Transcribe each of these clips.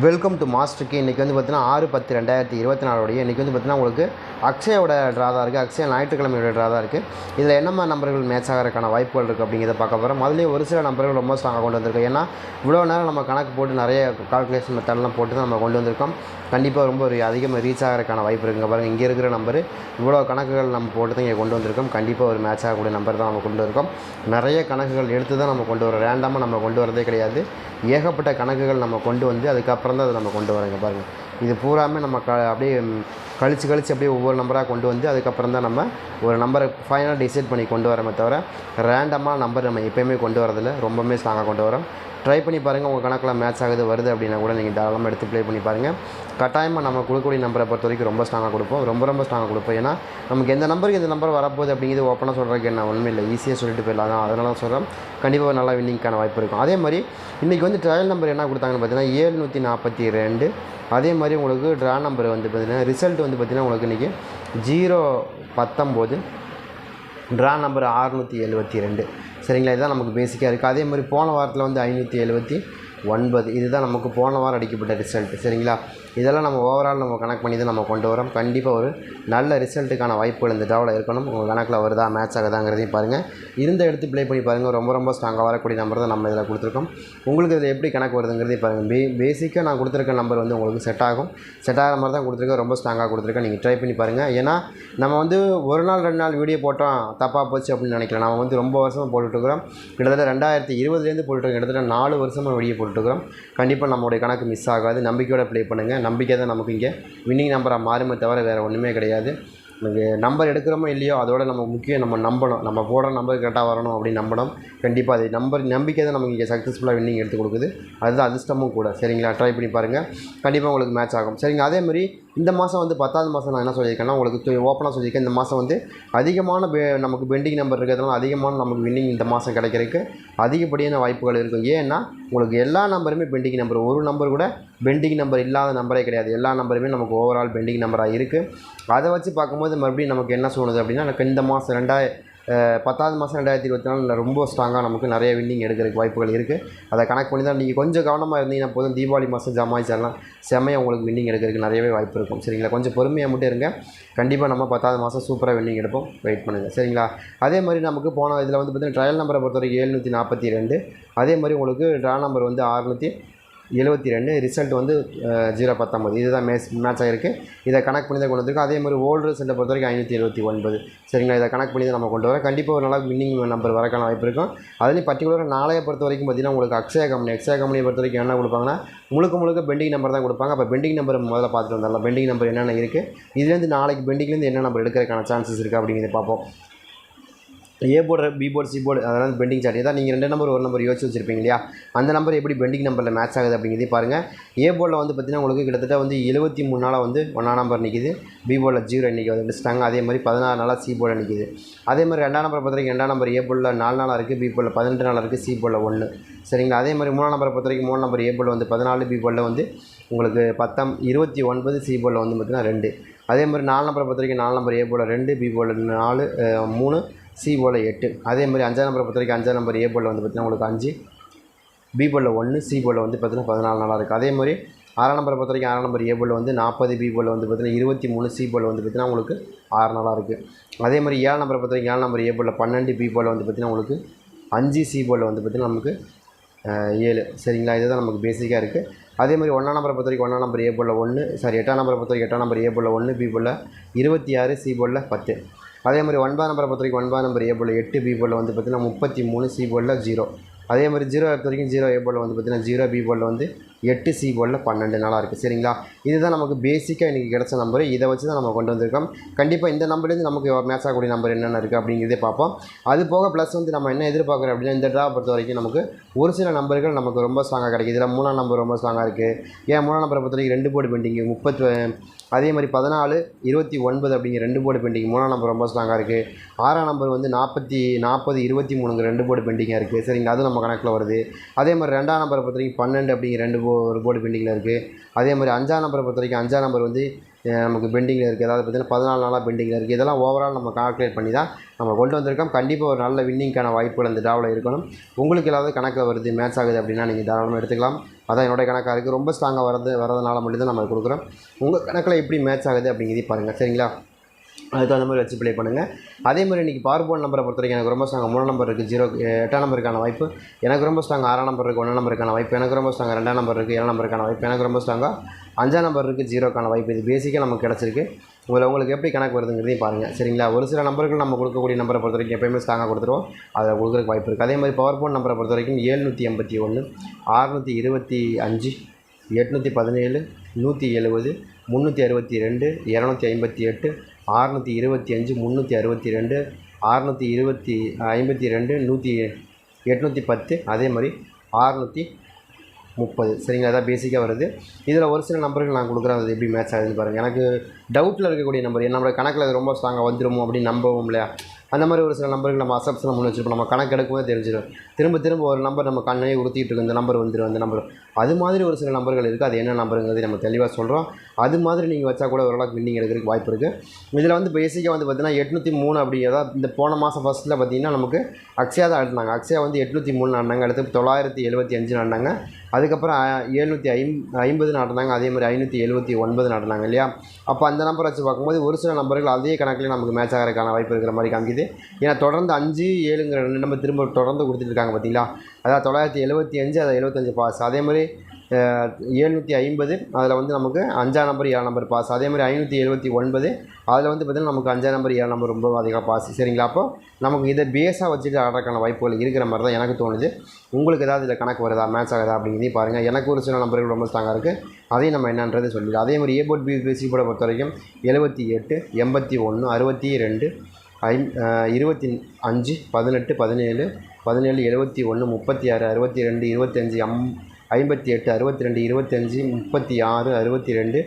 Welcome to மாஸ்டருக்கு இன்றைக்கி வந்து பார்த்தீங்கன்னா ஆறு பத்து ரெண்டாயிரத்தி இருபத்தி நாலுடைய இன்றைக்கி வந்து பார்த்தீங்கன்னா உங்களுக்கு அக்ஷயோட ட்ரா தான் இருக்குது அக்ஷயா ஞாயிற்றுக்கிழமையோட ட்ரா தான் இருக்குது இதில் என்னென்ன நம்பர்கள் மேட்ச் ஆகிறதுக்கான வாய்ப்புகள் இருக்குது அப்படிங்கிறத பார்க்க போகிறோம் அதுலேயும் ஒரு சில நம்பர்கள் ரொம்ப ஸ்ட்ராங்காக கொண்டு வந்திருக்கோம். ஏன்னா இவ்வளோ நேரம் நம்ம கணக்கு போட்டு நிறைய கால்குலேஷன் மெத்தடெலாம் போட்டு தான் நம்ம கொண்டு வந்திருக்கோம். கண்டிப்பாக ரொம்ப ஒரு அதிகமாக ரீச் ஆகிறதுக்கான வாய்ப்பு இருக்குங்க பாருங்கள் இங்கே இருக்கிற நம்பர் இவ்வளோ கணக்குகள் நம்ம போட்டு தான் இங்கே கொண்டு வந்திருக்கோம். கண்டிப்பாக ஒரு மேட்ச் ஆகக்கூடிய நம்பர் தான் நம்ம கொண்டு வந்திருக்கோம். நிறைய கணக்குகள் எடுத்து தான் நம்ம கொண்டு வரோம் ரேண்டமாக நம்ம கொண்டு வரதே கிடையாது. ஏகப்பட்ட கணக்குகள் நம்ம கொண்டு வந்து அதுக்கப்புறம் தான் அதை நம்ம கொண்டு வரோங்க பாருங்கள் இது பூராமே நம்ம க அப்படியே கழித்து கழிச்சு கழிச்சு அப்படியே ஒவ்வொரு நம்பராக கொண்டு வந்து அதுக்கப்புறம் தான் நம்ம ஒரு நம்பரை ஃபைனலாக டிசைட் பண்ணி கொண்டு வரமே தவிர ரேண்டமாக நம்பர் நம்ம எப்போயுமே கொண்டு வரதில்ல ரொம்பவுமே ஸ்ட்ராங்காக கொண்டு வரோம். ட்ரை பண்ணி பாருங்கள் உங்கள் கணக்கில் மேட்ச் ஆகுது வருது அப்படின்னா கூட நீங்கள் தாராளமாக எடுத்து ப்ளே பண்ணி பாருங்கள் கட்டாயமாக நம்ம கொடுக்கக்கூடிய நம்பரை பொறுத்த வரைக்கும் ரொம்ப ஸ்ட்ராங்காக கொடுப்போம். ரொம்ப ரொம்ப ஸ்ட்ராங்காக கொடுப்போம். ஏன்னா நமக்கு எந்த நம்பருக்கு இந்த நம்பர் வரப்போகுது அப்படிங்கிறது ஓப்பனாக சொல்கிறதுக்கு என்ன ஒன்றும் இல்லை. ஈஸியாக சொல்லிட்டு போயிடலாம். தான் அதனால தான் சொல்கிறேன் கண்டிப்பாக நல்லா வின்னிங்க்கான வாய்ப்பு இருக்கும். அதே மாதிரி இன்றைக்கி வந்து ட்ரையல் நம்பர் என்ன கொடுத்தாங்கன்னு பார்த்தீங்கன்னா ஏழ்நூற்றி நாற்பத்தி ரெண்டு. அதே மாதிரி உங்களுக்கு ட்ரா நம்பர் வந்து பார்த்திங்கன்னா ரிசல்ட் வந்து பார்த்திங்கன்னா உங்களுக்கு இன்றைக்கி ஜீரோ பத்தொம்போது ட்ரா நம்பர் அறுநூற்றி எழுபத்தி ரெண்டு. சரிங்களா? இதுதான் நமக்கு பேசிக்காக இருக்குது அதே மாதிரி போன வாரத்தில் வந்து ஐநூற்றி எழுபத்தி ஒன்பது. இதுதான் நமக்கு போன வாரம் அடிக்கப்பட்ட ரிசல்ட் சரிங்களா? இதெல்லாம் நம்ம ஓவரால் நம்ம கணக்கு பண்ணி தான் நம்ம கொண்டு வரோம். கண்டிப்பாக ஒரு நல்ல ரிசல்ட்டுக்கான வாய்ப்புகள் இந்த ட்ராவில் இருக்கணும். உங்கள் கணக்கில் வருதா மேட்ச் ஆகுதாங்கிறதையும் பாருங்கள் இருந்த எடுத்து ப்ளே பண்ணி பாருங்கள் ரொம்ப ரொம்ப ஸ்ட்ராங்காக வரக்கூடிய நம்பர் தான் நம்ம இதில் கொடுத்துருக்கோம். உங்களுக்கு இதில் எப்படி கணக்கு வருதுங்கிறதையும் பாருங்கள் பே பேசிக்காக நான் கொடுத்துருக்க நம்பர் வந்து உங்களுக்கு செட் ஆகும். செட் ஆகிற மாதிரி தான் கொடுத்துருக்கேன். ரொம்ப ஸ்ட்ராங்காக கொடுத்துருக்கேன். நீங்கள் ட்ரை பண்ணி பாருங்கள் ஏன்னா நம்ம வந்து ஒரு நாள் ரெண்டு நாள் வீடியோ போட்டோம். தப்பாக போச்சு அப்படின்னு நினைக்கிறேன் நம்ம வந்து ரொம்ப வருஷமாக போட்டுட்ருக்குறோம் கிட்டத்தட்ட ரெண்டாயிரத்தி இருபதுலேருந்து போட்டுருக்கோம் கிட்டத்தட்ட நாலு வருஷமாக வீடியோ போட்டுருக்குறோம் கண்டிப்பாக நம்மளுடைய கணக்கு மிஸ் ஆகாது. நம்பிக்கையோட ப்ளே பண்ணுங்கள் நம்பிக்கை தான் நமக்கு இங்கே. வின்னிங் நம்பராக மாறுமே தவிர வேறு ஒன்றுமே கிடையாது. நமக்கு நம்பர் எடுக்கிறோமோ இல்லையோ அதோட நம்ம முக்கியம் நம்ம நம்பணும். நம்ம போடுற நம்பர் கரெக்டாக வரணும் அப்படின்னு நம்பணும். கண்டிப்பாக அது நம்பர் நம்பிக்கை தான் நமக்கு இங்கே சக்ஸஸ்ஃபுல்லாக வின்னிங் எடுத்து கொடுக்குது. அதுதான் அதிர்ஷ்டமும் கூட. சரிங்களா? ட்ரை பண்ணி பாருங்கள் கண்டிப்பாக உங்களுக்கு மேட்ச் ஆகும். சரிங்க அதே மாதிரி இந்த மாதம் வந்து பத்தாவது மாதம் நான் என்ன சொல்லியிருக்கேன்னா உங்களுக்கு ஓப்பனாக சொல்லியிருக்கேன். இந்த மாதம் வந்து அதிகமான பெ நமக்கு பெண்டிங் நம்பர் இருக்கிறதுனால அதிகமான நமக்கு வின்னிங் இந்த மாதம் கிடைக்கிறதுக்கு அதிகப்படியான வாய்ப்புகள் இருக்கும். ஏன்னா உங்களுக்கு எல்லா நம்பருமே பெண்டிங் நம்பர் ஒரு நம்பர் கூட பெண்டிங் நம்பர் இல்லாத நம்பரே கிடையாது. எல்லா நம்பருமே நமக்கு ஓவரால் பெண்டிங் நம்பராக இருக்குது அதை வச்சு பார்க்கும்போது மறுபடியும் நமக்கு என்ன சொல்லுது அப்படின்னா எனக்கு இந்த மாதம் ரெண்டாயிரம் பத்தாவது மாதம் ரெண்டாயிரத்தி இருபத்தி நாலில் ரொம்ப ஸ்ட்ராங்காக நமக்கு நிறைய வின்னிங் எடுக்கிறதுக்கு வாய்ப்புகள் இருக்குது அதை கணக்கு பண்ணி தான் நீங்கள் கொஞ்சம் கவனமாக இருந்தீங்கன்னா போதும். தீபாவளி மாதம் ஜமாயிச்செல்லாம் செம்மையாக உங்களுக்கு வின்னிங் எடுக்கிறதுக்கு நிறையவே வாய்ப்பு இருக்கும். சரிங்களா? கொஞ்சம் பொறுமையாக மட்டும் இருங்க. கண்டிப்பாக நம்ம பத்தாவது மாதம் சூப்பராக வின்னிங் எடுப்போம். வெயிட் பண்ணுங்கள் சரிங்களா? அதே மாதிரி நமக்கு போன இதில் வந்து பார்த்திங்கன்னா ட்ரையல் நம்பரை பொறுத்தவரைக்கும் எழுநூற்றி நாற்பத்தி ரெண்டு. அதே மாதிரி உங்களுக்கு ட்ரா நம்பர் வந்து அறுநூற்றி எழுபத்தி ரெண்டு ரிசல்ட் வந்து ஜீரோ பத்தொம்பது இதுதான் மேட்ச் மேட்ச் ஆகிருக்கு இதை கணக்கு பண்ணி தான் கொண்டு வந்திருக்கோம். அதே மாதிரி ஓல்டு ரிசல்ட்டை பொறுத்த வரைக்கும் ஐநூற்றி எழுபத்தி ஒன்பது. சரிங்களா? இதை கணக்கு பண்ணி தான் நம்ம கொண்டு வரோம். கண்டிப்பாக ஒரு நல்லா வின்னிங் நம்பர் வரக்கான வாய்ப்பு இருக்கும். அதுலேயும் பர்டிகுலராக நாளைய பொறுத்த வரைக்கும் பார்த்தீங்கன்னா உங்களுக்கு அக்ஷயா கம்பெனி அக்ஷயா கம்பெனியை பொறுத்த வரைக்கும் என்ன கொடுப்பாங்கன்னா முழுக்க முழுக்க பெண்டிங் நம்பர் தான் கொடுப்பாங்க. அப்போ பெண்டிங் நம்பர் முதல்ல பார்த்துட்டு வந்துடலாம். பெண்டிங் நம்பர் என்னென்ன இருக்குது இதுலேருந்து நாளைக்கு பெண்டிங்லேருந்து என்ன நம்பர் எடுக்கிறதுக்கான சான்சஸ் இருக்குது அப்படிங்கிறத பார்ப்போம். A board B board C board அதனால் பெண்டிங் சார்ட் தான் நீங்கள் ரெண்டு நம்பர் ஒரு நம்பர் யோசிச்சு வச்சிருப்பீங்க இல்லையா அந்த நம்பர் எப்படி பெண்டிங் நம்பரில் மேட்ச் ஆகுது அப்படிங்கிறதே பாருங்கள் ஏ போர்டில் வந்து பார்த்தீங்கன்னா உங்களுக்கு கிட்டத்தட்ட வந்து எழுபத்தி மூணு நாளாக வந்து ஒன்றாம் நம்பர் நிற்கிது பி போர்டில் ஜீரோ இன்றைக்கி வந்து அடிச்சிட்டாங்க அதே மாதிரி பதினாறு நாளாக சி போர்டில் நிற்கிது அதே மாதிரி ரெண்டாம் நம்பரை பொறுத்த வரைக்கும் ரெண்டாம் நம்பர் ஏ போர்டில் நாலு நாளாக இருக்குது பி போர்டில் பதினெட்டு நாளாக இருக்குது சி போர்டில் ஒன்று சரிங்களா அதே மாதிரி மூணாம் நம்பரை பொறுத்த வரைக்கும் மூணு நம்பர் ஏ போர்டில் வந்து பதினாலு பி போர்டில் வந்து உங்களுக்கு பத்தாம் இருபத்தி ஒன்பது சி போர்டில் வந்து பார்த்திங்கன்னா ரெண்டு அதே மாதிரி நாலு நம்பரை பொறுத்த வரைக்கும் நாலு நம்பர் ஏ போர்டில் ரெண்டு பி போர்டில் நாலு மூணு சி போல் எட்டு. அதே மாதிரி அஞ்சாம் நம்பரை பொறுத்த வரைக்கும் அஞ்சாம் நம்பர் ஏ போல் வந்து பார்த்தீங்கன்னா உங்களுக்கு அஞ்சு. பி போல் ஒன்று சி போல் வந்து பார்த்தீங்கன்னா பதினாலு நாளாக இருக்குது அதே மாதிரி ஆறாம் நம்பரை பொறுத்த வரைக்கும் ஆறாம் நம்பர் ஏ போல் வந்து நாற்பது பி போல் வந்து பார்த்தீங்கன்னா இருபத்தி மூணு சி போல் வந்து பார்த்தீங்கன்னா உங்களுக்கு ஆறு நாளாக இருக்குது அதே மாதிரி ஏழு நம்பரை பொறுத்த வரைக்கும் ஏழு நம்பர் ஏ போல் பன்னெண்டு பி போல் வந்து பார்த்தீங்கன்னா உங்களுக்கு அஞ்சு சி போல் வந்து பார்த்தீங்கன்னா நமக்கு ஏழு. சரிங்களா? இதுதான் நமக்கு பேசிக்காக இருக்குது அதே மாதிரி ஒன்றாம் நம்பரை பொறுத்த வரைக்கும் ஒன்றாம் நம்பர் ஏ போல் ஒன்று சாரி எட்டாம் நம்பரை பொறுத்த வரைக்கும் எட்டாம் நம்பர் ஏ போல் ஒன்று பி போல் இருபத்தி ஆறு சி போல் பத்து. அதே மாதிரி ஒன்பதாம் நம்பரை பொறுத்த வரைக்கும் ஒன்பதாம் நம்பர் ஏ போல் எட்டு பி போர்டில் வந்து பார்த்தீங்கன்னா முப்பத்தி மூணு சி போலில் ஜீரோ அதே மாதிரி ஜீரோ பொறுத்த வரைக்கும் ஜீரோ ஏ போர்டில் வந்து பார்த்தீங்கன்னா ஜீரோ பி போலில் வந்து எட்டு சி போலில் பன்னெண்டு நாளாக இருக்குது சரிங்களா? இதுதான் நமக்கு பேசிக்காக இன்றைக்கி கிடச்ச நம்பர் இதை வச்சு தான் நம்ம கொண்டு வந்திருக்கோம். கண்டிப்பாக இந்த நம்பர்லேருந்து நமக்கு மேட்ச் ஆகக்கூடிய நம்பர் என்னென்ன இருக்குது அப்படிங்கிறதே பார்ப்போம். அது போக ப்ளஸ் வந்து நம்ம என்ன எதிர்பார்க்குறோம் அப்படின்னா இந்த ட்ரா பொறுத்த வரைக்கும் நமக்கு ஒரு சில நம்பர்கள் நமக்கு ரொம்ப ஸ்ட்ராங்காக கிடைக்குது. இதில் மூணாம் நம்பர் ரொம்ப ஸ்ட்ராங்காக இருக்குது ஏன் மூணாம் நம்பரை பொறுத்த வரைக்கும் ரெண்டு போர்டு பெண்டிங்கு முப்பத்து அதே மாதிரி பதினாலு இருபத்தி ஒன்பது அப்படிங்கிற ரெண்டு போர்டு பெண்டிங் மூணாம் நம்பர் ரொம்ப ஸ்ட்ராங்காக இருக்குது ஆறாம் நம்பர் வந்து நாற்பத்தி நாற்பது இருபத்தி மூணுங்கிற ரெண்டு போர்டு பெண்டிங்காக இருக்குது சரிங்களா? அது நம்ம கணக்கில் வருது. அதே மாதிரி ரெண்டாம் நம்பரை பொறுத்த வரைக்கும் பன்னெண்டு அப்படிங்கிற ரெண்டு போ ஒரு போர்டு பெண்டிங்கில் இருக்குது அதே மாதிரி அஞ்சாம் நம்பரை பொறுத்த வரைக்கும் அஞ்சாம் நம்பர் வந்து நமக்கு பெண்டிங்கில் இருக்குது அதாவது பார்த்தீங்கன்னா பதினாலு நாளாக பெண்டிங்கில் இருக்குது இதெல்லாம் ஓவரால் நம்ம கால்குலேட் பண்ணி தான் நம்ம கொண்டு வந்திருக்கோம். கண்டிப்பாக ஒரு நல்ல வின்னிங்க்கான வாய்ப்புகள் அந்த டாவில் இருக்கணும். உங்களுக்கு ஏதாவது கணக்கில் வருது மேட்ச் ஆகுது அப்படின்னா நீங்கள் தாராளமாக எடுத்துக்கலாம். அதான் என்னோடய கணக்காக இருக்குது ரொம்ப ஸ்ட்ராங்காக வரது வரதுனால மட்டும் தான் நம்ம கொடுக்குறோம். உங்கள் கணக்கில் எப்படி மேட்ச் ஆகுது அப்படிங்கிறதையும் பாருங்கள் சரிங்களா? அதுக்கு தகுந்த மாதிரி வச்சு ப்ளே பண்ணுங்கள் அதே மாதிரி இன்றைக்கி பவர் நம்பரை பொறுத்த வரைக்கும் எனக்கு ரொம்ப ஸ்ட்ராங் மூணு நம்பர் இருக்குது ஜீரோ எட்டாம் நம்பருக்கான வாய்ப்பு. எனக்கு ரொம்ப ஸ்ட்ராங் ஆறாம் நம்பர் இருக்குது ஒன்றாம் நம்பருக்கான வாய்ப்பு. எனக்கு ரொம்ப ஸ்ட்ராங் ரெண்டாம் நம்பர் இருக்குது ஏழாம் நம்பருக்கான வாய்ப்பு. எனக்கு ரொம்ப ஸ்ட்ராங்காக அஞ்சாம் நம்பர் இருக்குது ஜீரோக்கான வாய்ப்பு. இது பேசிக்காக நமக்கு கிடச்சிருக்கு. உங்களை உங்களுக்கு எப்படி கணக்கு வருதுங்கிறதையும் பாருங்கள் சரிங்களா? ஒரு சில நம்பர்கள் நம்ம கொடுக்கக்கூடிய நம்பரை பொறுத்த வரைக்கும் எப்பயுமே ஸ்ட்ராங்காக கொடுத்துருவோம். அதில் கொடுக்குறதுக்கு வாய்ப்பு இருக்குது அதே மாதிரி பவர் போன் நம்பரை பொறுத்த வரைக்கும் ஏழ்நூற்றி எண்பத்தி ஒன்று அறுநூற்றி இருபத்தி அஞ்சு எட்நூற்றி பதினேழு நூற்றி எழுபது முந்நூற்றி அறுபத்தி ரெண்டு இரநூத்தி ஐம்பத்தி எட்டு ஆறுநூற்றி இருபத்தி அஞ்சு முந்நூற்றி அறுபத்தி ரெண்டு ஆறுநூற்றி இருபத்தி ஐம்பத்தி ரெண்டு நூற்றி எட்நூற்றி பத்து அதே மாதிரி ஆறுநூற்றி முப்பது. சரிங்களா? அதான் பேசிக்காக வருது. இதில் ஒரு சில நம்பர்கள் நான் கொடுக்குறேன். அது எப்படி மேட்ச் ஆகுதுன்னு பாருங்கள் எனக்கு டவுட்டில் இருக்கக்கூடிய நம்பர். நம்மளோட கணக்கில் அது ரொம்ப ஸ்ட்ராங்காக வந்துடுமோ அப்படின்னு நம்பவும் இல்லையா? அந்த மாதிரி ஒரு சில நம்பர்கள் நம்ம அசப்ஷனில் முன் வச்சுருப்போம். நம்ம கணக்கு எடுக்கும்போது தெரிஞ்சிடும் திரும்ப திரும்ப ஒரு நம்பர் நம்ம கண்ணே உறுத்திட்டு இந்த நம்பர் வந்துடும் அந்த நம்பர். அது மாதிரி ஒரு சில நம்பர்கள் இருக்குது அது என்ன நம்பருங்கிறது நம்ம தெளிவாக சொல்கிறோம் அது மாதிரி நீங்கள் வச்சா கூட ஓரளவுக்கு வின்னிங் எடுக்கிறதுக்கு வாய்ப்பு இருக்குது இதில் வந்து பேசிக்காக வந்து பார்த்திங்கன்னா எட்நூற்றி மூணு அப்படி இந்த போன மாதம் ஃபஸ்ட்டில் பார்த்தீங்கன்னா நமக்கு அக்ஷயா தான் ஆடினாங்க அக்ஷயா வந்து எட்நூற்றி மூணு ஆடினாங்க அடுத்து தொள்ளாயிரத்தி எழுபத்தி அஞ்சு ஆடினாங்க அதுக்கப்புறம் எழுநூற்றி ஐம் ஐம்பது நடந்தாங்க அதே மாதிரி ஐநூற்றி எழுபத்தி ஒன்பது நாட்டினாங்க இல்லையா? அப்போ அந்த நம்பர் வச்சு பார்க்கும்போது ஒரு சில நம்பர்கள் அதே கணக்கில் நமக்கு மேட்ச் ஆகிறதுக்கான வாய்ப்பு இருக்கிற மாதிரி காமிக்குது. ஏன்னா தொடர்ந்து அஞ்சு ஏழுங்கிற ரெண்டு நம்பர் திரும்ப தொடர்ந்து கொடுத்துட்டு இருக்காங்க பார்த்தீங்களா அதாவது தொள்ளாயிரத்தி எழுபத்தி அஞ்சு அதை எழுபத்தஞ்சு பாஸ் அதே மாதிரி எழுநூற்றி ஐம்பது அதில் வந்து நமக்கு அஞ்சாம் நம்பர் ஏழாம் நம்பர் பாஸ் அதே மாதிரி ஐநூற்றி எழுபத்தி ஒன்பது அதில் வந்து பார்த்திங்கன்னா நமக்கு அஞ்சாம் நம்பர் ஏழாம் நம்பர் ரொம்ப அதிகம் பாஸ் சரிங்களா? அப்போ நமக்கு இதை பேஸாக வச்சுட்டு ஆடுறதுக்கான வாய்ப்புகள் இருக்கிற மாதிரி தான் எனக்கு தோணுது. உங்களுக்கு ஏதாவது இதில் கணக்கு வருதா? மேட்ச் ஆகுதா? அப்படிங்கிறதையும் பாருங்கள் எனக்கு ஒரு சில நம்பர்கள் ரொம்ப ஸ்ட்ராங்காக இருக்குது அதையும் நம்ம என்னன்றது சொல்லிடலாம். அதே மாதிரி ஏ போர்ட் பி பொறுத்த வரைக்கும் எழுபத்தி எட்டு எண்பத்தி ஒன்று அறுபத்தி ரெண்டு ஐ இருபத்தி அஞ்சு பதினெட்டு பதினேழு பதினேழு எழுபத்தி ஒன்று முப்பத்தி ஆறு அறுபத்தி ரெண்டு இருபத்தஞ்சி அம் ஐம்பத்தி எட்டு அறுபத்தி ரெண்டு இருபத்தஞ்சி முப்பத்தி ஆறு அறுபத்தி ரெண்டு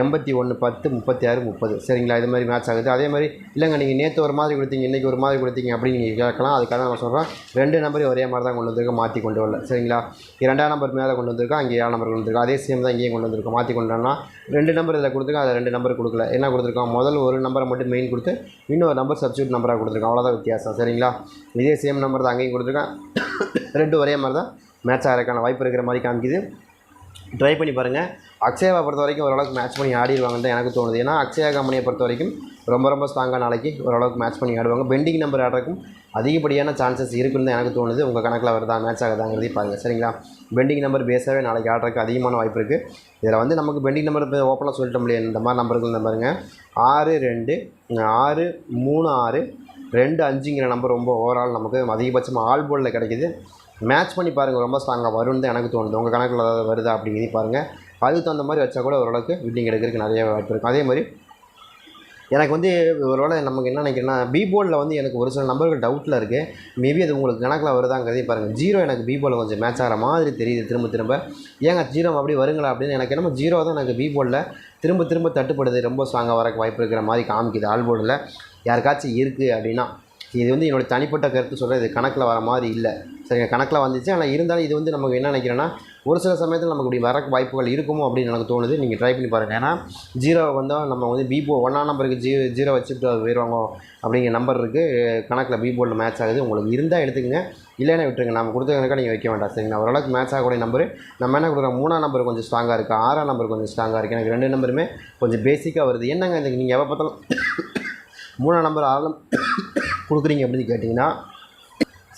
எண்பத்தி ஒன்று பத்து முப்பத்தி ஆறு முப்பது. சரிங்களா? இது மாதிரி மேட்ச் ஆகுது. அதே மாதிரி இல்லைங்க நீங்கள் நேற்று ஒரு மாதிரி கொடுத்தீங்க இன்றைக்கி ஒரு மாதிரி கொடுத்தீங்க அப்படின்னு நீங்கள் கேட்கலாம். அதுக்காக நான் சொல்கிறேன் ரெண்டு நம்பரையும் ஒரே மாதிரி தான் கொண்டு வந்திருக்கோம் மாற்றி கொண்டு வரல. சரிங்களா? இரண்டாம் நம்பர் மேலே கொண்டு வந்திருக்கோம் அங்கே ஏழாம் நம்பர் கொண்டு வந்திருக்கோம். அதே சேம் தான் இங்கேயும் கொண்டு வந்திருக்கோம். மாற்றி கொண்டு வரலாம் ரெண்டு நம்பர் இதில் கொடுத்துருக்கோம் அதை ரெண்டு நம்பர் கொடுக்கல. என்ன கொடுத்துருக்கோம்? முதல் ஒரு நம்பரை மட்டும் மெயின் கொடுத்து இன்னொரு நம்பர் சப்ஸ்டியூட் நம்பராக கொடுத்துருக்கோம். அவ்வளோதான் வித்தியாசம். சரிங்களா? இதே சேம் நம்பர் தான் அங்கேயும் கொடுத்துருக்கேன் ரெண்டு ஒரே மாதிரி தான் மேட்ச் ஆகிறதுக்கான வாய்ப்பு இருக்கிற மாதிரி காமிக்குது. ட்ரை பண்ணி பாருங்கள் அக்ஷயாவை பொறுத்த வரைக்கும் ஓரளவுக்கு மேட்ச் பண்ணி ஆடிடுவாங்கன்னு தான் எனக்கு தோணுது. ஏன்னா அக்ஷயா கம்பெனியை பொறுத்த வரைக்கும் ரொம்ப ரொம்ப ஸ்ட்ராங்காக நாளைக்கு ஓரளவுக்கு மேட்ச் பண்ணி ஆடுவாங்க. பெண்டிங் நம்பர் ஆடுறதுக்கும் அதிகப்படியான சான்சஸ் இருக்குன்னு தான் எனக்கு தோணுது. உங்கள் கணக்கில் வருதா மேட்ச் ஆகுதாங்கிறதே பாருங்கள் சரிங்களா? பெண்டிங் நம்பர் பேஸாகவே நாளைக்கு ஆடுறதுக்கு அதிகமான வாய்ப்பு இருக்குது இதில் வந்து நமக்கு பெண்டிங் நம்பர் இப்போ ஓப்பனாக சொல்லிட்ட முடியாது. இந்த மாதிரி நம்பர்கள் இந்த பாருங்கள் ஆறு ரெண்டு ஆறு மூணு ஆறு ரெண்டு அஞ்சுங்கிற நம்பர் ரொம்ப ஓவரால் நமக்கு அதிகபட்சமாக ஆல் போலில் கிடைக்கிது. மேட்ச் பண்ணி பாருங்கள் ரொம்ப ஸ்ட்ராங்காக வரும்னு தான் எனக்கு தோணுது. உங்கள் கணக்கில் ஏதாவது வருதா அப்படிங்கிறதையும் பாருங்கள் அதுக்கு தகுந்த மாதிரி வச்சா கூட ஓரளவுக்கு வில்லிங் எடுக்கிறதுக்கு நிறைய வாய்ப்பு இருக்கும் அதே மாதிரி எனக்கு வந்து ஒருவேளை நமக்கு என்ன நினைக்கிறேன்னா பி போர்டில் வந்து எனக்கு ஒரு சில நம்பர்கள் டவுட்டில் இருக்குது மேபி அது உங்களுக்கு கணக்கில் வருதாங்கிறதே பாருங்கள் ஜீரோ எனக்கு பி போர்டில் கொஞ்சம் மேட்ச் ஆகிற மாதிரி தெரியுது திரும்ப திரும்ப. ஏங்க ஜீரோ அப்படி வருங்களா அப்படின்னு எனக்கு என்னமோ ஜீரோ தான் எனக்கு பி போர்டில் திரும்ப திரும்ப தட்டுப்படுது. ரொம்ப ஸ்ட்ராங்காக வரக்கு வாய்ப்பு இருக்கிற மாதிரி காமிக்குது ஆல் போர்டில் யாருக்காச்சும் இருக்குது அப்படின்னா இது வந்து என்னோடய தனிப்பட்ட கருத்து சொல்கிறேன் இது கணக்கில் வர மாதிரி இல்லை. சரிங்க கணக்கில் வந்துச்சு. ஆனால் இருந்தாலும் இது வந்து நமக்கு என்ன நினைக்கிறேன்னா ஒரு சில சமயத்தில் நமக்கு இப்படி வர வாய்ப்புகள் இருக்குமோ அப்படின்னு எனக்கு தோணுது. நீங்கள் ட்ரை பண்ணி பாருங்கள் ஏன்னா ஜீரோ வந்தால் நம்ம வந்து பிபோ ஒன்றாம் நம்பருக்கு ஜீ ஜீரோ வச்சுட்டு அது போயிடுவாங்க அப்படிங்கிற நம்பர் இருக்குது கணக்கில் பிபோவில் மேட்ச் ஆகுது. உங்களுக்கு இருந்தால் எடுத்துக்கங்க. இல்லைன்னா விட்டுருங்க. நம்ம கொடுத்த கணக்காக நீங்கள் வைக்க வேண்டாம். சரிங்களா? ஓரளவுக்கு மேட்ச் ஆகக்கூடிய நம்பர் நம்ம என்ன கொடுக்குறோம்? மூணாம் நம்பர் கொஞ்சம் ஸ்ட்ராங்காக இருக்குது ஆறாம் நம்பர் கொஞ்சம் ஸ்ட்ராங்காக இருக்குது எனக்கு ரெண்டு நம்பருமே கொஞ்சம் பேசிக்காக வருது. என்னங்க இந்த நீங்கள் எப்போ பார்த்தாலும் மூணாம் நம்பர் ஆறாம் கொடுக்குறீங்க அப்படின்னு கேட்டிங்கன்னா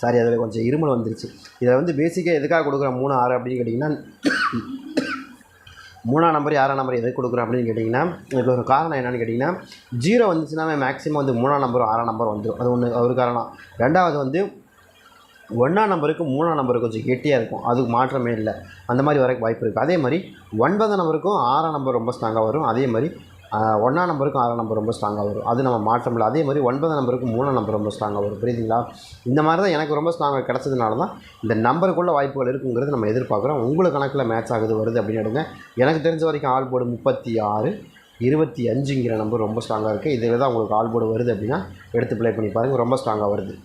சாரி அதில் கொஞ்சம் இருமல் வந்துருச்சு. இதில் வந்து பேசிக்காக எதுக்காக கொடுக்குற மூணு ஆறு அப்படின்னு கேட்டிங்கன்னா மூணாம் நம்பர் ஆறாம் நம்பர் எதுக்கு கொடுக்குறோம் அப்படின்னு கேட்டிங்கன்னா இதுக்கு ஒரு காரணம் என்னென்னு கேட்டிங்கன்னா ஜீரோ வந்துச்சுன்னா மேக்ஸிமம் வந்து மூணாம் நம்பரும் ஆறாம் நம்பர் வந்துடும் அது ஒன்று ஒரு காரணம். ரெண்டாவது வந்து ஒன்றாம் நம்பருக்கு மூணாம் நம்பருக்கு கொஞ்சம் கெட்டியாக இருக்கும். அதுக்கு மாற்றமே இல்லை. அந்த மாதிரி வரக்கு வாய்ப்பு இருக்குது அதே மாதிரி ஒன்பதாம் நம்பருக்கும் ஆறாம் நம்பர் ரொம்ப ஸ்ட்ராங்காக வரும். அதே மாதிரி ஒன்றாம் நம்பருக்கும் ஆறாம் நம்பர் ரொம்ப ஸ்ட்ராங்காக வரும். அது நம்ம மாற்றம் அதே மாதிரி ஒன்பதாம் நம்பருக்கு மூணாம் நம்பர் ரொம்ப ஸ்ட்ராங்காக வரும். புரியுதுங்களா? இந்த மாதிரி தான் எனக்கு ரொம்ப ஸ்ட்ராங்காக கிடச்சதுனால தான் இந்த நம்பருக்குள்ள வாய்ப்புகள் இருக்குங்கிறது நம்ம எதிர்பார்க்குறோம். உங்களுக்கு கணக்கில் மேட்ச் ஆகுது வருது அப்படின்னு எடுங்க. எனக்கு தெரிஞ்ச வரைக்கும் ஆல் போர்டு முப்பத்தி ஆறு இருபத்தி அஞ்சுங்கிற நம்பர் ரொம்ப ஸ்ட்ராங்காக இருக்குது இதில் தான் உங்களுக்கு ஆல் போர்டு வருது அப்படின்னா எடுத்து ப்ளே பண்ணி பாருங்கள் ரொம்ப ஸ்ட்ராங்காக வருது.